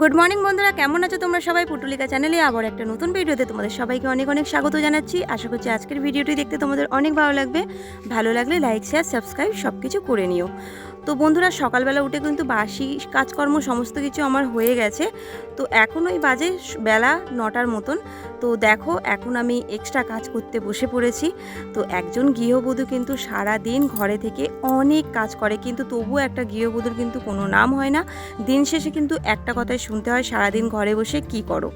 Good morning বন্ধুরা, কেমন আছো তোমরা সবাই? পুটুলিকা চ্যানেলে আবার একটা নতুন ভিডিওতে তোমাদের সবাইকে অনেক অনেক স্বাগত জানাচ্ছি। আশা করছি আজকের ভিডিওটি দেখতে তোমাদের অনেক ভালো লাগবে। ভালো লাগলে লাইক শেয়ার সাবস্ক্রাইব সব কিছু করে নিও। তো বন্ধুরা, সকালবেলা উঠে কিন্তু বাসি কাজকর্ম সমস্ত কিছু আমার হয়ে গেছে। তো এখন ওই বাজে বেলা নটার মতন। তো দেখো, এখন আমি এক্সট্রা কাজ করতে বসে পড়েছি। তো একজন গৃহবধূ কিন্তু সারা দিন ঘরে থেকে অনেক কাজ করে, কিন্তু তবুও একটা গৃহবধূর কিন্তু কোনো নাম হয় না। দিন শেষে কিন্তু একটা কথাই শুনতে হয়, সারাদিন ঘরে বসে কি করো?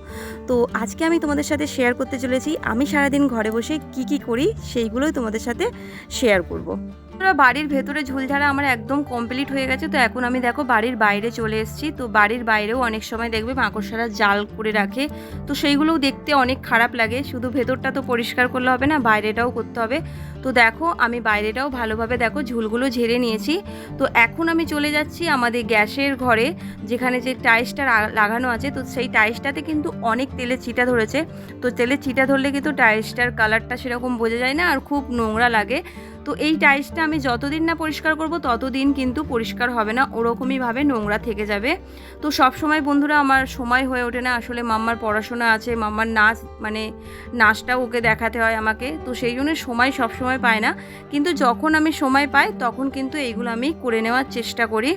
তো আজকে আমি তোমাদের সাথে শেয়ার করতে চলেছি, আমি সারাদিন ঘরে বসে কি কি করি, সেইগুলোই তোমাদের সাথে শেয়ার করব। আমরা বাড়ির ভেতরে ঝুলঝাড়া আমার একদম কমপ্লিট হয়ে গেছে। তো এখন আমি দেখো বাড়ির বাইরে চলে এসেছি। তো বাড়ির বাইরেও অনেক সময় দেখবে মাকড়সারা জাল করে রাখে। তো সেইগুলোও দেখতে অনেক খারাপ লাগে। শুধু ভেতরটা তো পরিষ্কার করলে হবে না, বাইরেটাও করতে হবে। তো দেখো আমি বাইরেটাও ভালোভাবে দেখো ঝুলগুলো ঝেড়ে নিয়েছি। তো এখন আমি চলে যাচ্ছি আমাদের গ্যাসের ঘরে, যেখানে যে টাইসটা লাগানো আছে। তো সেই টাইসটাতে কিন্তু অনেক তেলের ছিটা ধরেছে। তো তেলের ছিটা ধরলে কিন্তু টাইসটার কালারটা সেরকম বোঝা যায় না আর খুব নোংরা লাগে। তো এই টাইসটা আমি যতদিন না পরিষ্কার করব, ততদিন কিন্তু পরিষ্কার হবে না। ওরকমইভাবে নোংরা থেকে যাবে। তো সব সময় বন্ধুরা, আমার সময় হয়ে ওঠে না। আসলে মাম্মার পড়াশোনা আছে, মাম্মার নাচ মানে নাচটাও ওকে দেখাতে হয় আমাকে। তো সেই জন্য সময় সব সময় পায় না। কিন্তু যখন আমি সময় পাই, তখন কিন্তু এইগুলো আমি করে নেওয়ার চেষ্টা করি।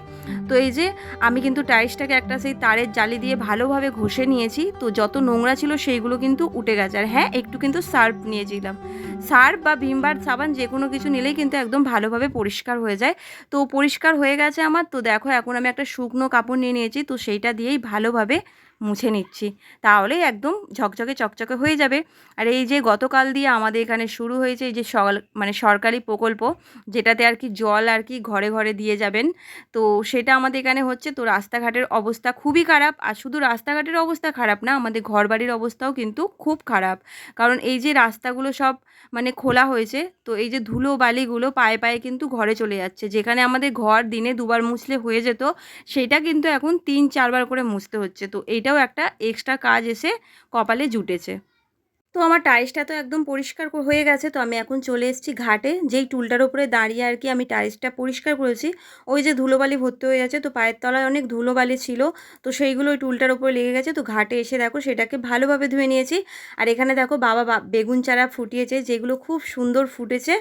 তো এই যে, আমি কিন্তু টাইসটাকে একটা সেই তারের জালি দিয়ে ভালোভাবে ঘষে নিয়েছি। তো যত নোংরা ছিল সেইগুলো কিন্তু উঠে গেছে। আর হ্যাঁ একটু কিন্তু সার্ফ নিয়েছিলাম। সার্ফ বা ভিমবার সাবান যে কোনো কিছু নিলেই কিন্তু একদম ভালোভাবে পরিষ্কার হয়ে যায়। তো পরিষ্কার হয়ে গেছে আমার। তো দেখো, এখন আমি একটা শুকনো কাপড় নিয়ে নিয়েছি। তো সেইটা দিয়েই ভালোভাবে মুছে নিচ্ছি। তাহলেই একদম ঝকঝকে চকচকে হয়ে যাবে। আর এই যে গতকাল দিয়ে আমাদের এখানে শুরু হয়েছে এই যে মানে সরকারি প্রকল্প, যেটাতে আর কি জল আর কি ঘরে ঘরে দিয়ে যাবেন। তো সেটা আমাদের এখানে হচ্ছে, তো রাস্তাঘাটের অবস্থা খুবই খারাপ। আর শুধু রাস্তাঘাটের অবস্থা খারাপ না, আমাদের ঘরবাড়ির অবস্থাও কিন্তু খুব খারাপ। কারণ এই যে রাস্তাগুলো সব মানে খোলা হয়েছে, তো এই যে ধুলো বালিগুলো পায়ে পায়ে কিন্তু ঘরে চলে যাচ্ছে। যেখানে আমাদের ঘর দিনে দুবার মুছলে হয়ে যেত, সেটা কিন্তু এখন তিন, চারবার করে মুছতে হচ্ছে। তো এইটাও একটা এক্সট্রা কাজ এসে কপালে জুটেছে। তো আমার টাইসটা তো একদম পরিষ্কার হয়ে গেছে। তো আমি এখন চলে এসেছি ঘাটে। যেই টুলটার উপরে দাঁড়িয়ে আর কি আমি টাইসটা পরিষ্কার করেছি, ওই যে ধুলোবালি ভর্তি হয়ে গেছে। তো পায়ের তলায় অনেক ধুলোবালি ছিল। তো সেইগুলো ওই টুলটার উপরে লেগে গেছে। তো ঘাটে এসে দেখো সেটাকে ভালোভাবে ধুয়ে নিয়েছি। আর এখানে দেখো বাবা বেগুন চারা ফুটিয়েছে, যেগুলো খুব সুন্দর ফুটেছে।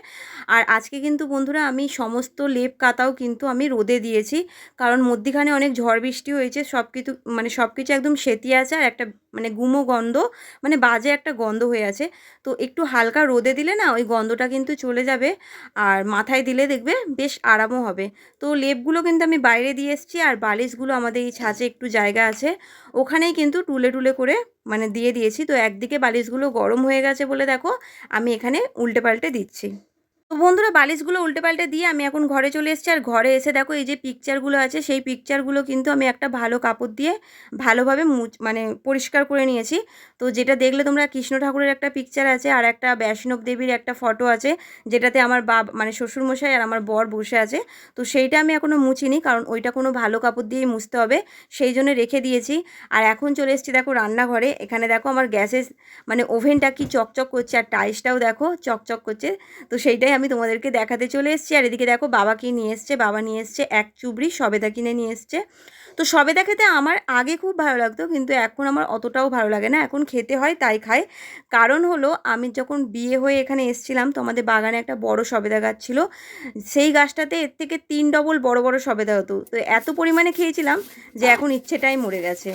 আর আজকে কিন্তু বন্ধুরা আমি সমস্ত লেপ কাতাও কিন্তু আমি রোদে দিয়েছি। কারণ মধ্যিখানে অনেক ঝড় বৃষ্টি হয়েছে সব কিছু মানে সব কিছু একদম সেতিয়ে আছে। আর একটা মানে গুমো গন্ধ মানে বাজে একটা গন্ধ হয়ে আছে। তো একটু হালকা রোদে দিলে না ওই গন্ধটা কিন্তু চলে যাবে আর মাথায় দিলে দেখবে বেশ আরামও হবে। তো লেপগুলো কিন্তু আমি বাইরে দিয়ে এসেছি আর বালিশগুলো আমাদের এই ছাঁচে একটু জায়গা আছে। ওখানেই কিন্তু টুলে টুলে করে মানে দিয়ে দিয়েছি। তো একদিকে বালিশগুলো গরম হয়ে গেছে বলে দেখো, আমি এখানে উল্টে পাল্টে দিচ্ছি। তো বন্ধুরা বালিশগুলো উল্টে পাল্টে দিয়ে আমি এখন ঘরে চলে এসেছি। আর ঘরে এসে দেখো এই যে পিকচারগুলো আছে, সেই পিকচারগুলো কিন্তু আমি একটা ভালো কাপড় দিয়ে ভালোভাবে মুছ মানে পরিষ্কার করে নিয়েছি। তো যেটা দেখলে তোমরা কৃষ্ণ ঠাকুরের একটা পিকচার আছে আর একটা বৈষ্ণব দেবীর একটা ফটো আছে, যেটাতে আমার বাব মানে শ্বশুরমশাই আর আমার বর বসে আছে। তো সেইটা আমি এখনও মুছিনি কারণ ওইটা কোনো ভালো কাপড় দিয়েই মুছতে হবে, সেই জন্য রেখে দিয়েছি। আর এখন চলে এসেছি দেখো রান্নাঘরে, এখানে দেখো আমার গ্যাসের মানে ওভেনটা কি চকচক করছে আর টাইসটাও দেখো চকচক করছে। তো সেইটাই আমি তোমাদেরকে দেখাতে চলে এসেছি। আর এদিকে দেখো বাবা কি নিয়ে এসছে? বাবা নিয়ে এসছে এক চুবড়ি, সবেদা কিনে নিয়ে এসছে। তো সবেদা খেতে আমার আগে খুব ভালো লাগতো, কিন্তু এখন আমার অতটাও ভালো লাগে না। এখন খেতে হয়, তাই খাই। কারণ হলো, আমি যখন বিয়ে হয়ে এখানে এসেছিলাম, তো আমাদের বাগানে একটা বড় সবেদা গাছ ছিল। সেই গাছটাতে এর থেকে তিন ডবল বড় বড় সবেদা হতো। তো এত পরিমাণে খেয়েছিলাম যে এখন ইচ্ছেটাই মরে গেছে।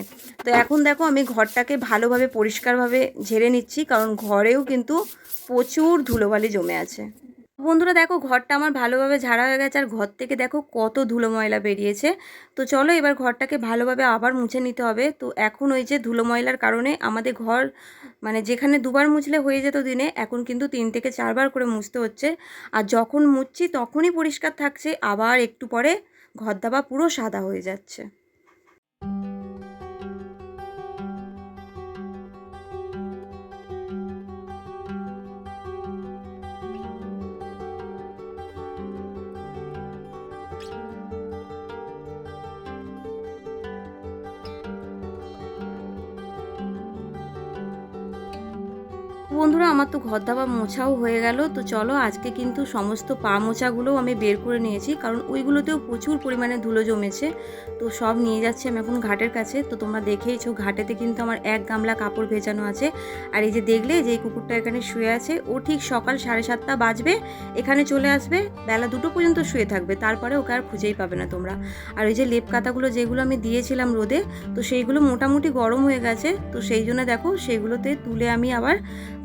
তো এখন দেখো, আমি ঘরটাকে ভালোভাবে পরিষ্কারভাবে ঝেড়ে নিচ্ছি, কারণ ঘরেও কিন্তু প্রচুর ধুলোবালি জমে আছে। বন্ধুরা দেখো ঘরটা আমার ভালোভাবে ঝাড়া হয়ে গেছে, আর ঘর থেকে দেখো কত ধুলো ময়লা বেরিয়েছে। তো চলো এবার ঘরটাকে ভালোভাবে আবার মুছে নিতে হবে। তো এখন ওই যে ধুলো ময়লার কারণে আমাদের ঘর মানে যেখানে দুবার মুছলে হয়ে যেত দিনে, এখন কিন্তু তিন থেকে চারবার করে মুছতে হচ্ছে। আর যখন মুছছি তখনই পরিষ্কার থাকছে, আবার একটু পরে ঘর দাবা পুরো সাদা হয়ে যাচ্ছে। বন্ধুরা, আমার তো ঘর ধাবা মোছাও হয়ে গেল। তো চলো, আজকে কিন্তু সমস্ত পা মোছাগুলোও আমি বের করে নিয়েছি, কারণ ওইগুলোতেও প্রচুর পরিমাণে ধুলো জমেছে। তো সব নিয়ে যাচ্ছি আমি এখন ঘাটের কাছে। তো তোমরা দেখেইছো, ঘাটেতে কিন্তু আমার এক গামলা কাপড় ভেজানো আছে। আর এই যে দেখলে, যে এই কুকুরটা এখানে শুয়ে আছে, ও ঠিক সকাল সাড়ে সাতটা বাজবে, এখানে চলে আসবে, বেলা দুটো পর্যন্ত শুয়ে থাকবে, তারপরে ওকে আর খুঁজেই পাবে না তোমরা। আর ওই যে লেপ কাতাগুলো যেগুলো আমি দিয়েছিলাম রোদে, তো সেইগুলো মোটামুটি গরম হয়ে গেছে। তো সেই জন্য দেখো সেইগুলোতে তুলে আমি আবার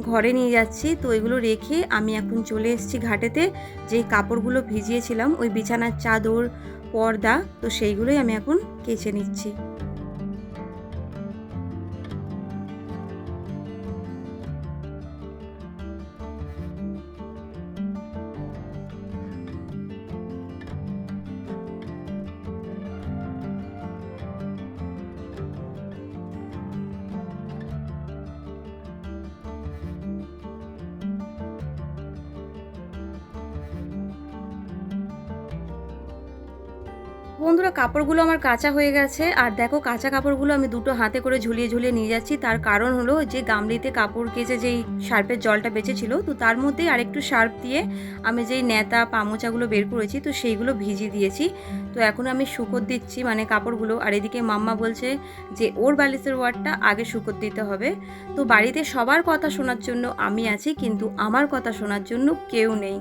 ঘরে নিয়ে যাচ্ছি। তো এগুলো রেখে আমি এখন চলে এসেছি ঘাটেতে। যে কাপড়গুলো ভিজিয়েছিলাম, ওই বিছানার চাদর, পর্দা, তো সেইগুলোই আমি এখন কেচে নিচ্ছি। বন্ধুরা, কাপড়গুলো আমার কাঁচা হয়ে গেছে। আর দেখো, কাঁচা কাপড়গুলো আমি দুটো হাতে করে ঝুলিয়ে ঝুলিয়ে নিয়ে যাচ্ছি। তার কারণ হলো যে গামলিতে কাপড় কেচে যেই সার্পের জলটা বেঁচেছিল, তো তার মধ্যেই আরেকটু সার্প দিয়ে আমি যেই নেতা পামোচাগুলো বের করেছি, তো সেইগুলো ভিজিয়ে দিয়েছি। তো এখন আমি শুকোর দিচ্ছি মানে কাপড়গুলো। আর এদিকে মাম্মা বলছে যে, ওর বালিশের ওয়ারটা আগে শুকোর দিতে হবে। তো বাড়িতে সবার কথা শোনার জন্য আমি আছি, কিন্তু আমার কথা শোনার জন্য কেউ নেই।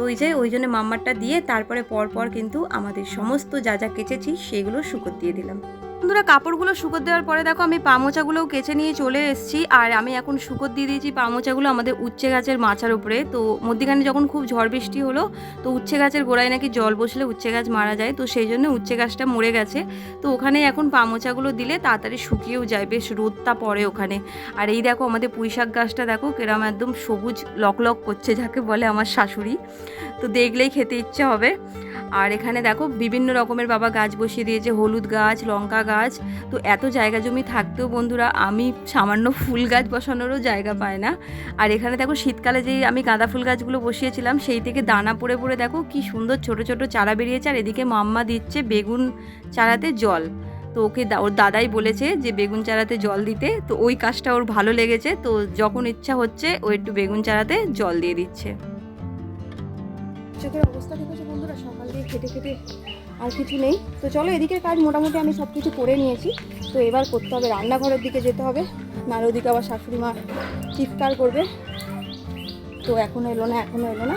তো ওই যে, ওই জন্য মাম্মারটা দিয়ে তারপরে পরপর কিন্তু আমাদের সমস্ত যা যা কেচেছি, সেগুলো শুকোত দিয়ে দিলাম। বন্ধুরা, কাপড়গুলো শুকোর দেওয়ার পরে দেখো আমি পামোচাগুলোও কেচে নিয়ে চলে এসেছি। আর আমি এখন শুকোর দিয়ে দিয়েছি পামোচাগুলো আমাদের উচ্ছে গাছের মাচার উপরে। তো মধ্যিখানে যখন খুব ঝড় বৃষ্টি হলো, তো উচ্ছে গাছের গোড়ায় নাকি জল বসলে উচ্ছে গাছ মারা যায়। তো সেই জন্য উচ্ছে গাছটা মরে গেছে। তো ওখানে এখন পামোচাগুলো দিলে তাড়াতাড়ি শুকিয়েও যায়। বেশ রোদটা পড়ে ওখানে। আর এই দেখো আমাদের পুঁইশাক গাছটা দেখো কেরাম একদম সবুজ লকলক করছে, যাকে বলে আমার শাশুড়ি। তো দেখলেই খেতে ইচ্ছে হবে। আর এখানে দেখো বিভিন্ন রকমের বাবা গাছ বসিয়ে দিয়েছে। হলুদ গাছ, লঙ্কা গাছ, তো এত জায়গা জমি থাকতেও বন্ধুরা আমি সামান্য ফুল গাছ বসানোরও জায়গা পাই না। আর এখানে দেখো শীতকালে যেই আমি গাঁদা ফুল গাছগুলো বসিয়েছিলাম, সেই থেকে দানা পড়ে পড়ে দেখো কি সুন্দর ছোট ছোট চারা বেরিয়েছে, আর এদিকে মাম্মা দিচ্ছে বেগুন চারাতে জল। তো ওকে ওর দাদাই বলেছে যে বেগুন চারাতে জল দিতে, তো ওই কাজটা ওর ভালো লেগেছে, তো যখন ইচ্ছা হচ্ছে ও একটু বেগুন চারাতে জল দিয়ে দিচ্ছে। চোখের অবস্থা দেখেছ বন্ধুরা? সকাল দিয়ে খেটে খেটে আর কিছু নেই। তো চলো এদিকের কাজ মোটামুটি আমি সব কিছু করে নিয়েছি। তো এবার করতে হবে, রান্নাঘরের দিকে যেতে হবে। নাহলে ওদিকে আবার শাশুড়ি মা চিৎকার করবে। তো এখনও এলো না এখনও এলো না।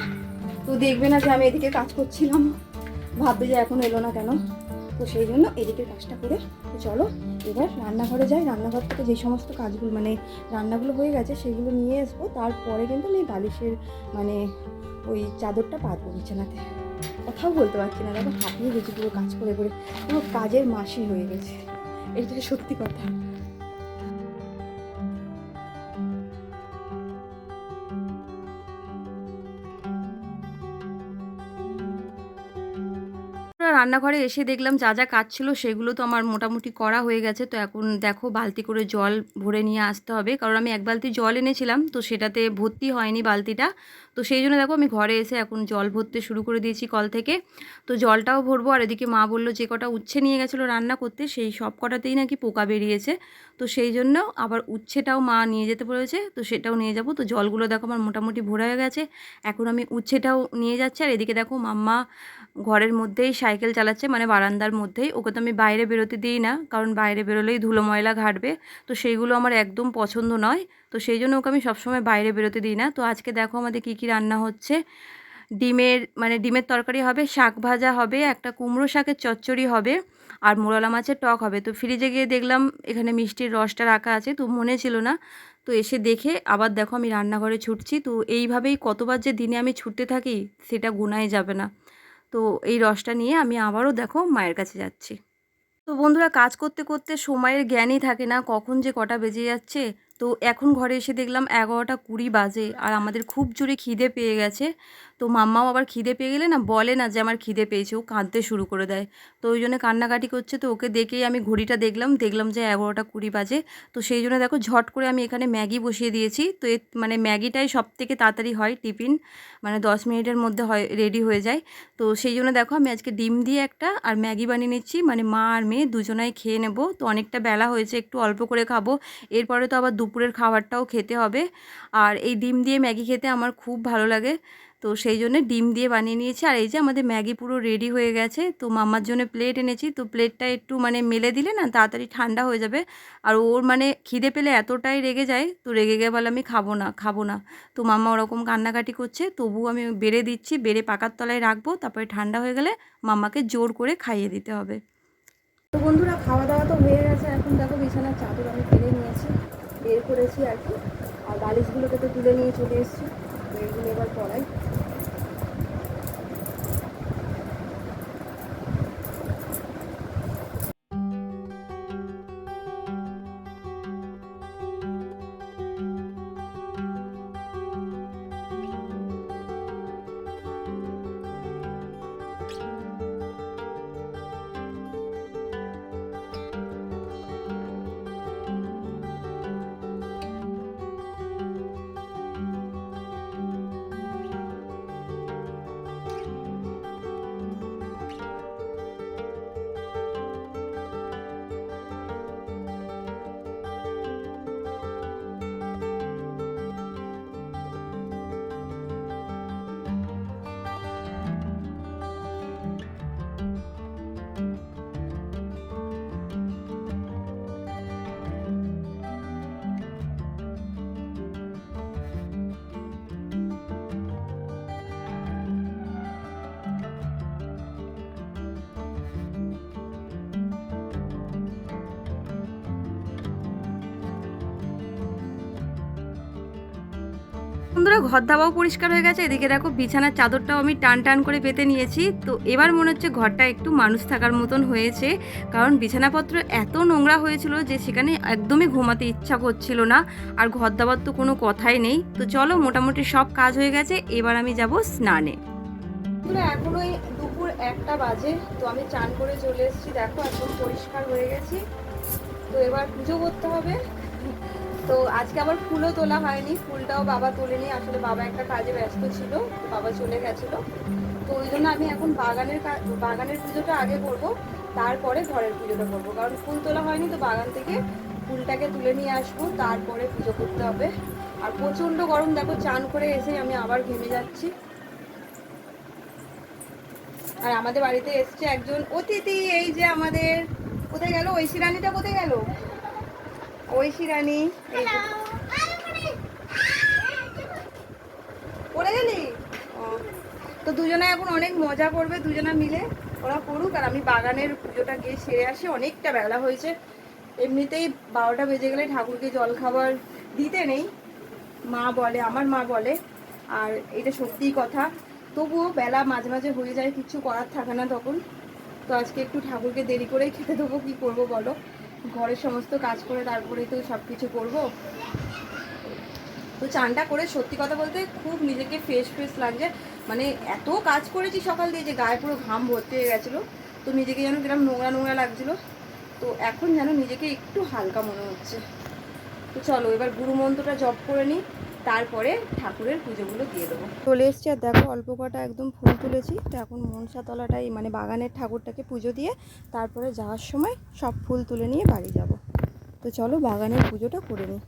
তো দেখবে না যে আমি এদিকে কাজ করছিলাম। ভাববে যে এখনও এলো না কেন। তো সেই জন্য এদিকের কাজটা করে চলো, এবার রান্নাঘরে যাই। রান্নাঘর থেকে যে সমস্ত কাজগুলো মানে রান্নাগুলো হয়ে গেছে, সেগুলো নিয়ে আসব। তারপরে কিন্তু আমি বালিশের মানে ওই চাদরটা পাতবো বিছানাতে। কথাও বলতে পারছি না। দেখো হাঁপিয়ে গেছি পুরো কাজ করে করে পুরো কাজের মাসি হয়ে গেছে। এটা সত্যি কথা। রান্নাঘরে এসে দেখলাম যা যা কাজ ছিল সেগুলো তো আমার মোটামুটি করা হয়ে গেছে। তো এখন দেখো বালতি করে জল ভরে নিয়ে আসতে হবে। কারণ আমি এক বালতি জল এনেছিলাম, তো সেটাতে ভর্তি হয়নি বালতিটা। তো সেই জন্য দেখো আমি ঘরে এসে এখন জল ভরতে শুরু করে দিয়েছি কল থেকে। তো জলটাও ভরবো, আর এদিকে মা বলল যে কটা উচ্ছে নিয়ে গেছিল রান্না করতে, সেই সব কটাতেই নাকি পোকা বেরিয়েছে। তো সেই জন্য আবার উচ্ছেটাও মা নিয়ে যেতে বলেছে, তো সেটাও নিয়ে যাব। তো জলগুলো দেখো আমার মোটামুটি ভরা হয়ে গেছে। এখন আমি উচ্ছেটাও নিয়ে যাচ্ছি, আর এদিকে দেখো মাম্মা ঘরের মধ্যেই সাইকেল চালাচ্ছে মানে বারান্দার মধ্যেই। ওকে তো আমি বাইরে বেরোতে দিই না, কারণ বাইরে বেরোলেই ধুলো ময়লা ঘাটবে। তো সেইগুলো আমার একদম পছন্দ নয়। তো সেই জন্য ওকে আমি সবসময় বাইরে বেরোতে দিই না। তো আজকে দেখো আমাদের কী কী রান্না হচ্ছে। ডিমের মানে ডিমের তরকারি হবে, শাক ভাজা হবে, একটা কুমড়ো শাকের চচ্চড়ি হবে, আর মোরালা মাছের টক হবে। তো ফ্রিজে গিয়ে দেখলাম এখানে মিষ্টির রসটা রাখা আছে, তো মনে ছিল না। তো এসে দেখে আবার দেখো আমি রান্নাঘরে ছুটছি। তো এইভাবেই কতবার যে দিনে আমি ছুটতে থাকি, সেটা গুনাই যাবে না। তো এই রসটা নিয়ে আমি আবারও দেখো মায়ের কাছে যাচ্ছি। তো বন্ধুরা কাজ করতে করতে সময়ের জ্ঞানই থাকে না, কখন যে কটা বেজে যাচ্ছে তো এখন ঘরে এসে দেখলাম এগারোটা কুড়ি বাজে আর আমাদের খুব জোরে খিদে পেয়ে গেছে। তো মাম্মাও আবার খিদে পেয়ে গেলে না বলে না যে আমার খিদে পেয়েছে, ও কাঁদতে শুরু করে দেয়। তো ওই জন্য কান্নাকাটি করছে, তো ওকে দেখেই আমি ঘড়িটা দেখলাম দেখলাম যে এগারোটা কুড়ি বাজে। তো সেই জন্য দেখো ঝট করে আমি এখানে ম্যাগি বসিয়ে দিয়েছি। তো এ মানে ম্যাগিটাই সব থেকে তাড়াতাড়ি হয় টিফিন মানে দশ মিনিটের মধ্যে হয়, রেডি হয়ে যায়। তো সেই জন্য দেখো আমি আজকে ডিম দিয়ে একটা আর ম্যাগি বানিয়ে নিচ্ছি মানে মা আর মেয়ে দুজনাই খেয়ে নেব। তো অনেকটা বেলা হয়েছে, একটু অল্প করে খাব। এরপরে তো আবার দুপুর দুপুরের খাবারটাও খেতে হবে। আর এই ডিম দিয়ে ম্যাগি খেতে আমার খুব ভালো লাগে। তো সেই জন্য ডিম দিয়ে বানিয়ে নিয়েছি। আর এই যে আমাদের ম্যাগি পুরো রেডি হয়ে গেছে। তো মাম্মার জন্য প্লেট এনেছি। তো প্লেটটা একটু মানে মেলে দিলে না তাড়াতাড়ি ঠান্ডা হয়ে যাবে। আর ওর মানে খিদে পেলে এতটাই রেগে যায়, তো রেগে গিয়ে বলে আমি খাব না খাব না। তো মাম্মা ওরকম কান্নাকাটি করছে। তবু আমি বেড়ে দিচ্ছি, বেড়ে পাকার তলায় রাখব। তারপরে ঠান্ডা হয়ে গেলে মাম্মাকে জোর করে খাইয়ে দিতে হবে। তো বন্ধুরা, খাওয়া দাওয়া তো হয়ে গেছে। এখন দেখো বিছানার চাদর আমি ফেলে নিয়েছি বের করেছি আর কি। আর বালিশগুলোকে তো তুলে নিয়ে চলে এসেছি। এগুলো এবার পড়াই। বন্ধুরা ঘর দাবাও পরিষ্কার হয়ে গেছে। এদিকে দেখো, বিছানার চাদরটাও আমি টান টান করে পেতে নিয়েছি। তো এবার মনে হচ্ছে ঘরটা একটু মানুষ থাকার মতন হয়েছে। কারণ বিছানাপত্র এত নোংরা হয়েছিল যে সেখানে একদমই ঘুমাতে ইচ্ছা করছিল না। আর ঘর দাবার তো কোনো কথাই নেই। তো চলো, মোটামুটি সব কাজ হয়ে গেছে। এবার আমি যাব স্নানে। এখন দুপুর একটা বাজে। তো আমি চান করে চলে এসেছি। দেখো, একদম পরিষ্কার হয়ে গেছি। তো এবার পুজো করতে হবে। তো আজকে আবার ফুলও তোলা হয়নি, ফুলটাও বাবা তোলেনি, আসলে বাবা একটা কাজে ব্যস্ত ছিল বাবা চলে গেছিল। তো ওই জন্য আমি এখন বাগানের বাগানের পুজোটা আগে করব, তারপরে ঘরের পুজোটা করব। কারণ ফুল তোলা হয়নি তো বাগান থেকে, ফুলটাকে তুলে নিয়ে আসব, তারপরে পুজো করতে হবে। আর প্রচণ্ড গরম, দেখো চান করে এসে আমি আবার ঘেমে যাচ্ছি। আর আমাদের বাড়িতে এসছে একজন অতিথি, এই যে আমাদের, কোথায় গেল? ঐশী রানীটা কোথায় গেল? ঐশী রানী। পড়ে। গেলি? তো দুজনে এখন অনেক মজা করবে দুজনা মিলে। ওরা করুক আর আমি বাগানের পুজোটা গিয়ে সেরে আসি। অনেকটা বেলা হয়েছে। এমনিতেই বারোটা বেজে গেলে ঠাকুরকে জল খাবার দিতে নেই। মা বলে আমার মা বলে। আর এটা সত্যিই কথা। তবুও বেলা মাঝে মাঝে হয়ে যায় কিছু করার থাকে না তখন। তো আজকে একটু ঠাকুরকে দেরি করেই খেতে দেবো কী করব বলো? ঘরের সমস্ত কাজ করে তারপরেই তো সব কিছু করব। তো চানটা করে সত্যি কথা বলতে খুব নিজেকে ফ্রেশ ফ্রেশ লাগছে। মানে এত কাজ করেছি সকাল দিয়ে যে গায়ে পুরো ঘাম ভর্তি হয়ে গেছিল। তো নিজেকে যেন কিরম নোংরা নোংরা লাগছিল। তো এখন যেন নিজেকে একটু হালকা মনে হচ্ছে। তো চলো এবার গুরু মন্ত্রটা জপ করে নিই। তারপরে ঠাকুরের পুজোগুলো দিয়ে দেবো। চলে এসছি আর দেখো অল্প কটা একদম ফুল তুলেছি। তো এখন মনসাতলাটাই মানে বাগানের ঠাকুরটাকে পুজো দিয়ে তারপরে যাওয়ার সময় সব ফুল তুলে নিয়ে বাড়ি যাব। তো চলো বাগানের পুজোটা করে নিই।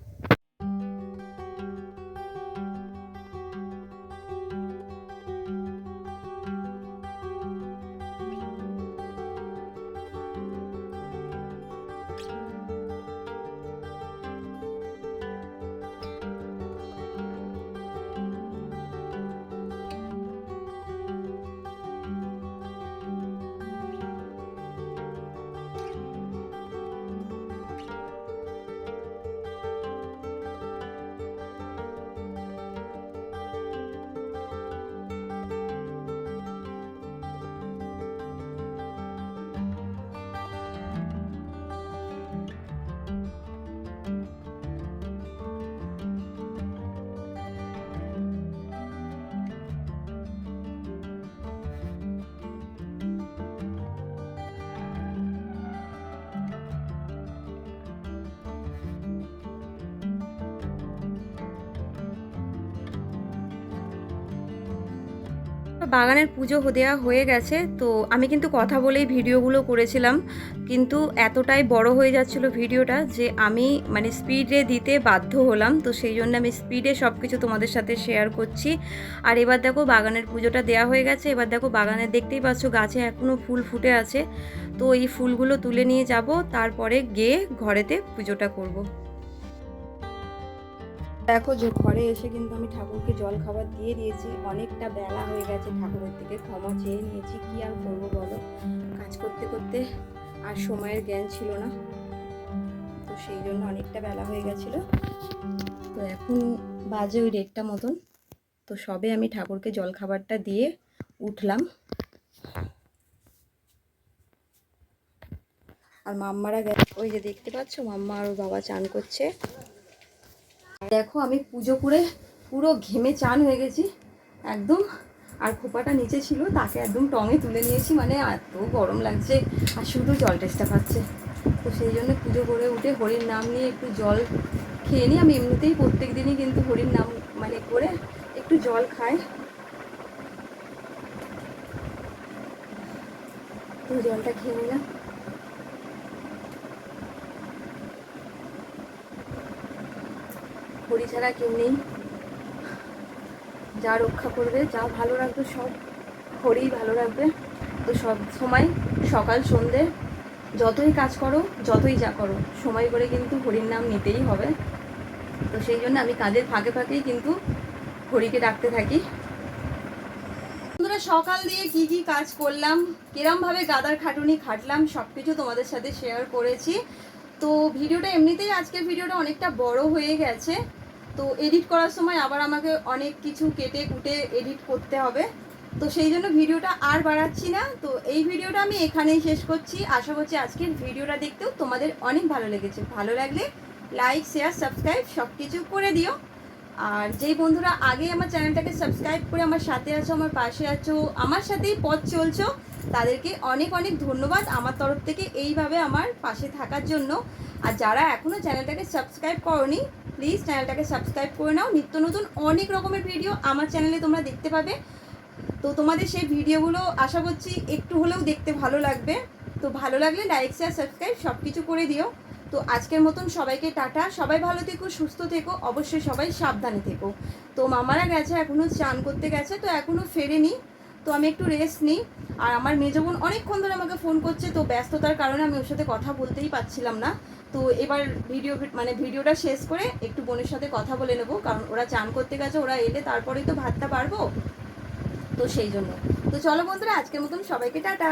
বাগানের পুজো দেওয়া হয়ে গেছে, তো আমি কিন্তু কথা বলেই ভিডিওগুলো করেছিলাম। কিন্তু এতটাই বড় হয়ে যাচ্ছিল ভিডিওটা যে আমি মানে স্পিডে দিতে বাধ্য হলাম। তো সেই জন্য আমি স্পিডে সব কিছু তোমাদের সাথে শেয়ার করছি। আর এবার দেখো বাগানের পুজোটা দেওয়া হয়ে গেছে। এবার দেখো বাগানের দেখতেই পাচ্ছ গাছে এখনও ফুল ফুটে আছে। তো এই ফুলগুলো তুলে নিয়ে যাব, তারপরে গিয়ে ঘরেতে পুজোটা করব। দেখো যে ঘরে এসে কিন্তু আমি ঠাকুরকে জল খাবার দিয়ে দিয়েছি। অনেকটা বেলা হয়ে গেছে ঠাকুরের থেকে ক্ষমা চেয়ে নিয়েছি। কি আর করব বলো? কাজ করতে করতে আর সময়ের জ্ঞান ছিল না। তো সেই জন্য অনেকটা বেলা হয়ে গেছিল। তো এখন বাজে ওই দেড়টা মতন। তো সবে আমি ঠাকুরকে জল খাবারটা দিয়ে উঠলাম। আর মাম্মারা ওই যে দেখতে পাচ্ছ? মাম্মা আর বাবা চান করছে। দেখো, আমি পুজো করে পুরো ঘেমে চান হয়ে গেছি, একদম। আর খোপাটা নিচে ছিল, তাকে একদম টঙে তুলে নিয়েছি মানে এত গরম লাগছে, আর শুধু জল টেস্টটা পাচ্ছে তো সেই জন্য পুজো করে উঠে হরির নাম নিয়ে একটু জল খেয়ে নিই। আমি এমনিতেই প্রত্যেক দিনই কিন্তু হরির নাম মানে করে একটু জল খাই। তো জলটা খেয়ে নিলাম। হরি ছাড়া কেউ নেই। যা রক্ষা করবে, যা ভালো রাখবে, সব হরিই ভালো রাখবে। তো সব সময় সকাল, সন্ধে যতই কাজ করো, যতই যা করো, সময় করে কিন্তু হরির নাম নিতেই হবে। তো সেই জন্য আমি কাজের ফাঁকে ফাঁকেই কিন্তু হরিকে ডাকতে থাকি। বন্ধুরা, সকাল দিয়ে কি কি কাজ করলাম কিরমভাবে গাদার খাটুনি খাটলাম সব কিছু তোমাদের সাথে শেয়ার করেছি। তো ভিডিওটা এমনিতেই আজকের ভিডিওটা অনেকটা বড় হয়ে গেছে। তো এডিট করার সময় আবার আমাকে অনেক কিছু কেটে কুটে এডিট করতে হবে। তো সেই জন্য ভিডিওটা আর বাড়াচ্ছি না। তো এই ভিডিওটা আমি এখানেই শেষ করছি। আশা করছি আজকের ভিডিওটা দেখতেও তোমাদের অনেক ভালো লেগেছে। ভালো লাগলে লাইক শেয়ার সাবস্ক্রাইব সব কিছু করে দিও। আর যেই বন্ধুরা আগে আমার চ্যানেলটাকে সাবস্ক্রাইব করে আমার সাথে আছো, আমার পাশে আছো, আমার সাথেই পথ চলছো তাদেরকে অনেক অনেক ধন্যবাদ আমার তরফ থেকে এইভাবে আমার পাশে থাকার জন্য। আর যারা এখনও চ্যানেলটাকে সাবস্ক্রাইব করনি প্লিজ চ্যানেলটাকে সাবস্ক্রাইব করে নাও। নিত্য নতুন অনেক রকমের ভিডিও আমার চ্যানেলে তোমরা দেখতে পাবে। তো তোমাদের সেই ভিডিওগুলো আশা করছি একটু হলেও দেখতে ভালো লাগবে। তো ভালো লাগলে লাইক শেয়ার সাবস্ক্রাইব সব কিছু করে দিও। তো আজকের মতন সবাইকে টাটা। সবাই ভালো থেকো, সুস্থ থেকো। অবশ্যই সবাই সাবধানে থেকো। তো মামারা গেছে এখনও স্নান করতে গেছে, তো এখনও ফেরেনি। তো আমি একটু রেস্ট নিই। আর আমার মেজো বোন অনেকক্ষণ ধরে আমাকে ফোন করছে, তো ব্যস্ততার কারণে আমি ওর সাথে কথা বলতেই পারছিলাম না। তো এবার ভিডিও মানে ভিডিওটা শেষ করে একটু বোনের সাথে কথা বলে নেব, কারণ ওরা চান করতে গেছে, ওরা এলে তারপরেই তো ভাতটা পারব তো সেই জন্য। তো চলো বন্ধুরা, আজকের মতন সবাইকে টাটা।